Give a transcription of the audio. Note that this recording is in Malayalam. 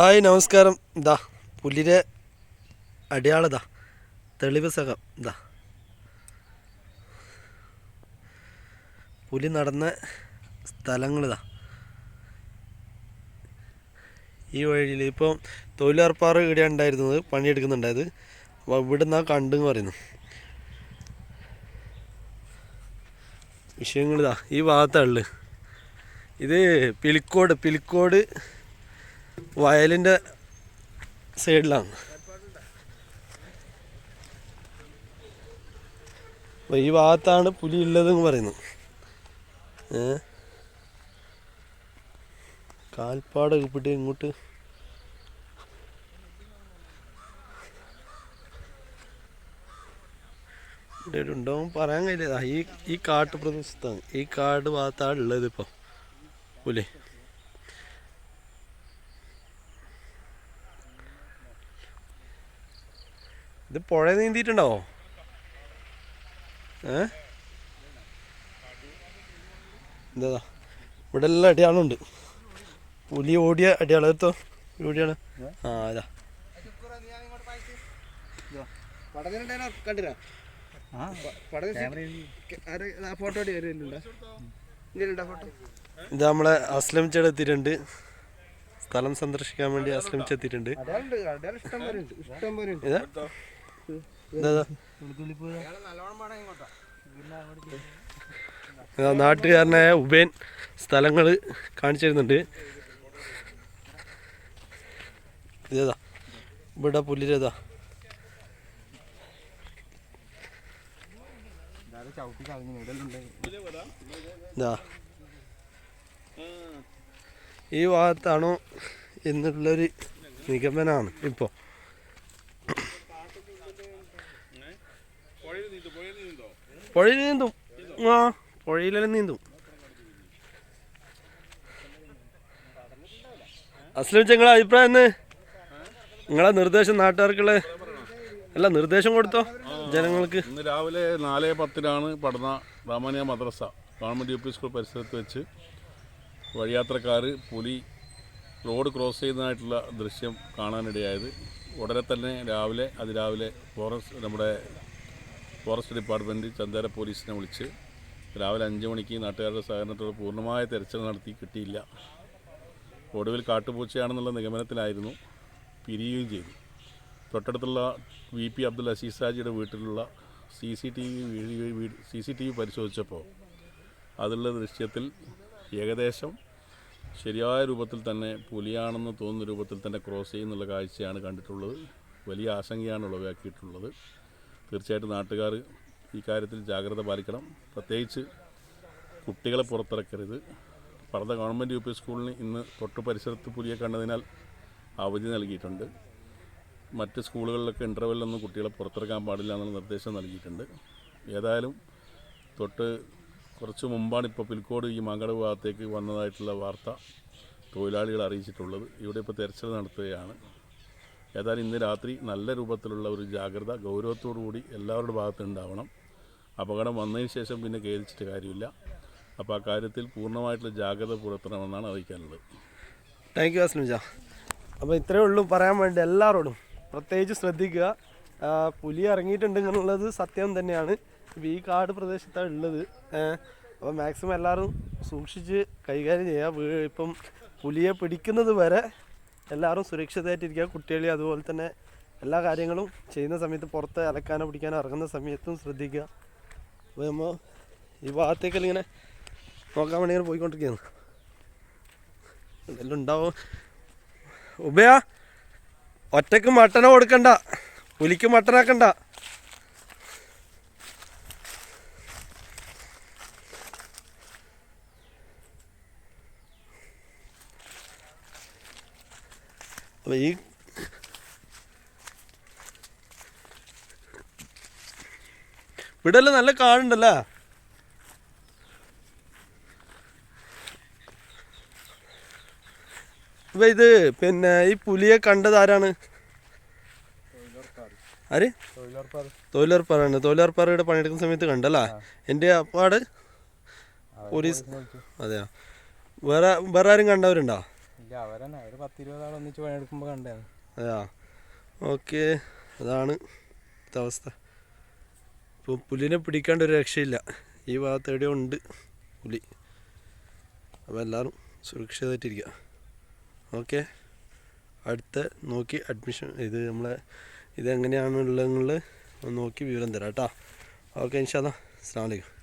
ഹായ് നമസ്കാരം. ഇതാ പുലിരെ അടയാളതാ. തെളിവ് സഹം ഇതാ പുലി നടന്ന സ്ഥലങ്ങളിതാ ഈ വഴിയിൽ ഇപ്പം തൊഴിലുറപ്പാറ് ഇവിടെ ഉണ്ടായിരുന്നത് പണിയെടുക്കുന്നുണ്ടായത്. അപ്പോൾ ഇവിടെ നിന്നാ കണ്ടെന്ന് പറയുന്നു. വിഷയങ്ങളിതാ ഈ ഭാഗത്തുള്ളു ഇത് പിലിക്കോട് പിലിക്കോട് വയലിന്റെ സൈഡിലാണ്. അപ്പോൾ ഈ ഭാഗത്താണ് പുലി ഉള്ളതെന്ന് പറയുന്നു ഏ? കാൽപ്പാട് ഉപ്പിട്ട് ഇങ്ങോട്ട്. ഉണ്ടാവും പറയാൻ കഴിയില്ല. ഈ ഈ കാട്ട് പ്രദേശത്താണ് ഈ കാട് ഭാഗത്താണ് ഉള്ളത് ഇപ്പം പുലി. ഇത് പുഴ നീന്തിയിട്ടുണ്ടാവോ? ഏ? എന്താ ഇവിടെ എല്ലാം അടിയാളുണ്ട് പുലി ഓടിയ അടയാളം. എടുത്തോ ഓടിയാണ്. ആ അതാ കണ്ടിരാ ഫോട്ടോ ഫോട്ടോ? ഇത് നമ്മളെ അസ്ലം ചേട് എത്തിയിട്ടുണ്ട്. സ്ഥലം സന്ദർശിക്കാൻ വേണ്ടി അസ്ലം എത്തിയിട്ടുണ്ട്. നാട്ടുകാരനായ ഉബേൻ സ്ഥലങ്ങൾ കാണിച്ചു തരുന്നുണ്ട് ഇതേതാ? ഇവിടെ പുല്ലിരേതാ ഈ ഭാഗത്താണോ എന്നുള്ളൊരു നിഗമനമാണ് ഇപ്പോൾ പുഴയിൽ നീന്തും ആ പുഴയിലെല്ലാം നീന്തും. അസ്ലിം നിങ്ങളെ അഭിപ്രായം എന്ന് നിങ്ങളെ നിർദ്ദേശം നാട്ടുകാർക്കുള്ള അല്ല നിർദ്ദേശം കൊടുത്തോ ജനങ്ങൾക്ക്? ഇന്ന് രാവിലെ നാല് പത്തിനാണ് പഠന റാമാനിയ മദ്രസ. ഗവൺമെന്റ് യു പി സ്കൂൾ പരിസരത്ത് വെച്ച് വഴിയാത്രക്കാർ പുലി റോഡ് ക്രോസ് ചെയ്യുന്നതായിട്ടുള്ള ദൃശ്യം കാണാനിടയായത്. ഉടനെ തന്നെ രാവിലെ അതിരാവിലെ ഫോറസ്റ്റ് നമ്മുടെ ഫോറസ്റ്റ് ഡിപ്പാർട്ട്മെന്റ് ചന്ദേര പോലീസിനെ വിളിച്ച് രാവിലെ അഞ്ച് മണിക്ക് നാട്ടുകാരുടെ സഹകരണത്തോടെ പൂർണമായ തെരച്ചിൽ നടത്തി കിട്ടിയില്ല. ഒടുവിൽ കാട്ടുപൂച്ചയാണെന്നുള്ള നിഗമനത്തിലായിരുന്നു പിരിയുകയും ചെയ്തു. തൊട്ടടുത്തുള്ള വി പി അബ്ദുൽ അസീസ് സാജിയുടെ വീട്ടിലുള്ള C C T V C C T V പരിശോധിച്ചപ്പോൾ അതിലുള്ള ദൃശ്യത്തിൽ ഏകദേശം ശരിയായ രൂപത്തിൽ തന്നെ പുലിയാണെന്ന് തോന്നുന്ന രൂപത്തിൽ തന്നെ ക്രോസ് ചെയ്യുന്നുള്ള കാഴ്ചയാണ് കണ്ടിട്ടുള്ളത്. വലിയ ആശങ്കയാണ് ഉളവാക്കിയിട്ടുള്ളത്. തീർച്ചയായിട്ടും നാട്ടുകാർ ഈ കാര്യത്തിൽ ജാഗ്രത പാലിക്കണം. പ്രത്യേകിച്ച് കുട്ടികളെ പുറത്തിറക്കരുത്. പടത ഗവൺമെന്റ് യു പി സ്കൂളിന് ഇന്ന് തൊട്ട് പരിസരത്ത് പുലിയെ കണ്ടതിനാൽ അവധി നൽകിയിട്ടുണ്ട്. മറ്റ് സ്കൂളുകളിലൊക്കെ ഇന്റർവെല്ലൊന്നും കുട്ടികളെ പുറത്തിറക്കാൻ പാടില്ല എന്നുള്ള നിർദ്ദേശം നൽകിയിട്ടുണ്ട്. ഏതായാലും തൊട്ട് കുറച്ച് മുമ്പാണ് ഇപ്പോൾ പിൽക്കോട് ഈ മാങ്കട ഭാഗത്തേക്ക് വന്നതായിട്ടുള്ള വാർത്ത തൊഴിലാളികൾ അറിയിച്ചിട്ടുള്ളത്. ഇവിടെ ഇപ്പോൾ തെരച്ചിൽ നടത്തുകയാണ്. ഏതായാലും ഇന്ന് രാത്രി നല്ല രൂപത്തിലുള്ള ഒരു ജാഗ്രത കൂടി എല്ലാവരുടെ ഭാഗത്തും ഉണ്ടാവണം. അപകടം വന്നതിന് ശേഷം പിന്നെ ഖേദിച്ചിട്ട് കാര്യമില്ല. അപ്പോൾ ആ കാര്യത്തിൽ പൂർണമായിട്ടുള്ള ജാഗ്രത പുലർത്തണമെന്നാണ് അറിയിക്കാനുള്ളത്. താങ്ക് യു അസ്ലിമിജ അപ്പോൾ ഇത്രയേ ഉള്ളൂ. പറയാൻ വേണ്ടി എല്ലാവരോടും പ്രത്യേകിച്ച് ശ്രദ്ധിക്കുക. പുലി ഇറങ്ങിയിട്ടുണ്ട് എന്നുള്ളത് സത്യം തന്നെയാണ്. ഇപ്പം ഈ കാട് പ്രദേശത്താണ് ഉള്ളത്. അപ്പോൾ മാക്സിമം എല്ലാവരും സൂക്ഷിച്ച് കൈകാര്യം ചെയ്യുക. ഇപ്പം പുലിയെ പിടിക്കുന്നത് വരെ എല്ലാവരും സുരക്ഷിതമായിട്ടിരിക്കുക. കുട്ടികളെ അതുപോലെ തന്നെ എല്ലാ കാര്യങ്ങളും ചെയ്യുന്ന സമയത്ത് പുറത്ത് അലക്കാനോ പിടിക്കാനോ ഇറങ്ങുന്ന സമയത്തും ശ്രദ്ധിക്കുക. അപ്പോൾ നമ്മൾ ഈ ഭാഗത്തേക്കെല്ലാം ഇങ്ങനെ നോക്കാൻ വേണ്ടി ഇങ്ങനെ പോയിക്കൊണ്ടിരിക്കുകയാണ്. എന്തെല്ലാം ഉണ്ടാവും? ഉബയാ ഒറ്റയ്ക്ക് മട്ടനോ കൊടുക്കണ്ട. പുലിക്ക് മട്ടനാക്കണ്ട. അപ്പൊ ഈ ഇവിടെ നല്ല കാടുണ്ടല്ലോ? അപ്പൊ ഇത് പിന്നെ ഈ പുലിയെ കണ്ടത് ആരാണ്? ആര്? തൊഴിലുറപ്പാറാണ് തൊഴിലുറപ്പാറയുടെ പണിയെടുക്കുന്ന സമയത്ത് കണ്ടല്ലേ? എന്റെ അപ്പാട് പോലീസ്? അതെയോ? വേറെ വേറെ ആരും കണ്ടവരുണ്ടോ? ഓക്കെ. അതാണ് അവസ്ഥ. ഇപ്പോൾ പുലിനെ പിടിക്കാണ്ട് ഒരു രക്ഷയില്ല. ഈ ഭാഗത്ത് എവിടെയോ ഉണ്ട് പുലി. അപ്പോൾ എല്ലാവരും സുരക്ഷിതമായിട്ടിരിക്കുക ഓക്കെ. അടുത്ത നോക്കി അഡ്മിഷൻ ഇത് നമ്മളെ ഇതെങ്ങനെയാണുള്ളതെന്നുള്ളത് നോക്കി വിവരം തരാം കേട്ടോ. ഓക്കെ ഇൻഷാല്ലാ അസ്സാം വലൈക്കും